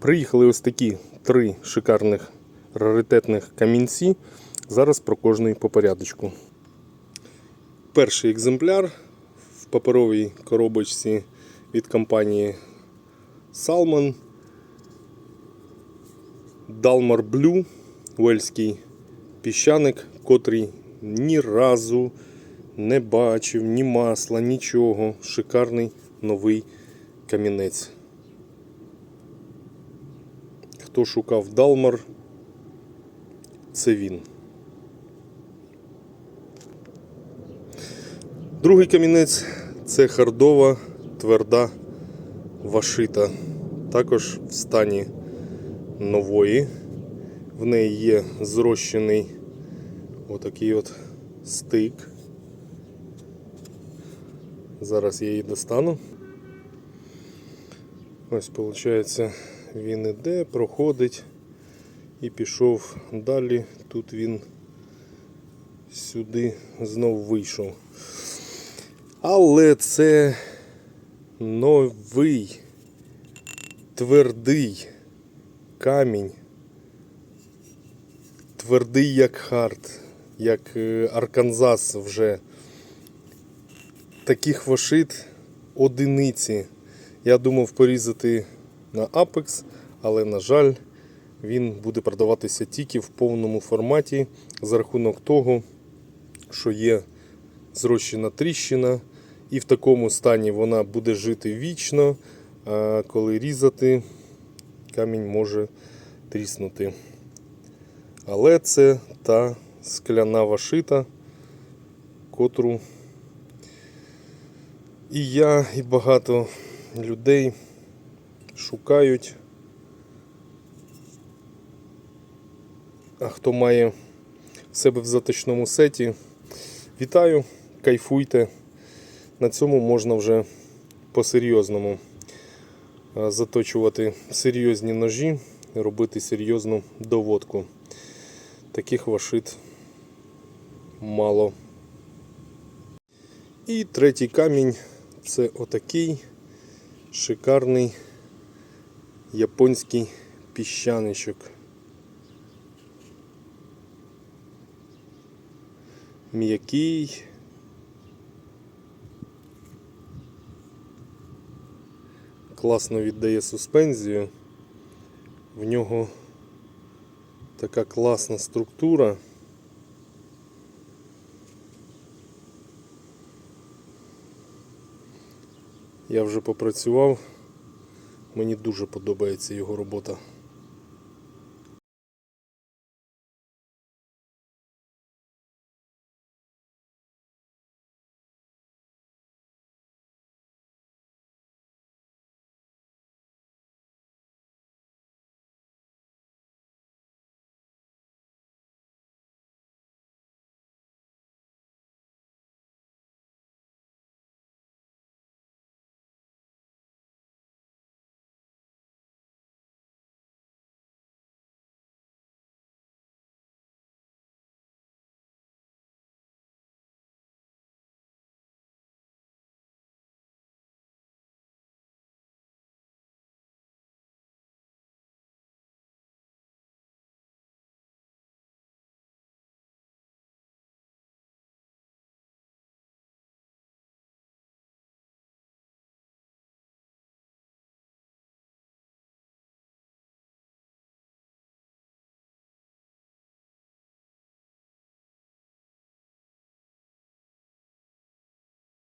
Приїхали ось такі три шикарних раритетних камінці. Зараз про кожний по порядочку. Перший екземпляр в паперовій коробочці від компанії Salmon. Dalmar Blue, уельський піщаник, котрий ні разу не бачив ні масла, нічого. Шикарний новий камінець. Хто шукав Далмар, це він. Другий камінець це хардова тверда вашита. Також в стані нової. В неї є зрощений отакий от стик. Зараз я її достану. Ось, виходить, він іде, проходить і пішов далі. Тут він сюди знов вийшов. Але це новий твердий камінь. Твердий як хард, як е, Арканзас вже. Таких вашит одиниці. Я думав порізати на Apex, але, на жаль, він буде продаватися тільки в повному форматі за рахунок того, що є зрощена тріщина, і в такому стані вона буде жити вічно, коли різати, камінь може тріснути. Але це та скляна вашита, котру і я, і багато людей шукають. А хто має себе в затишному сеті, вітаю, кайфуйте. На цьому можна вже по-серйозному заточувати серйозні ножі, робити серйозну доводку. Таких вашит мало. І третій камінь це отакий шикарний японський піщаничок. М'який. Класно віддає суспензію. В нього така класна структура. Я вже попрацював. Мені дуже подобається його робота.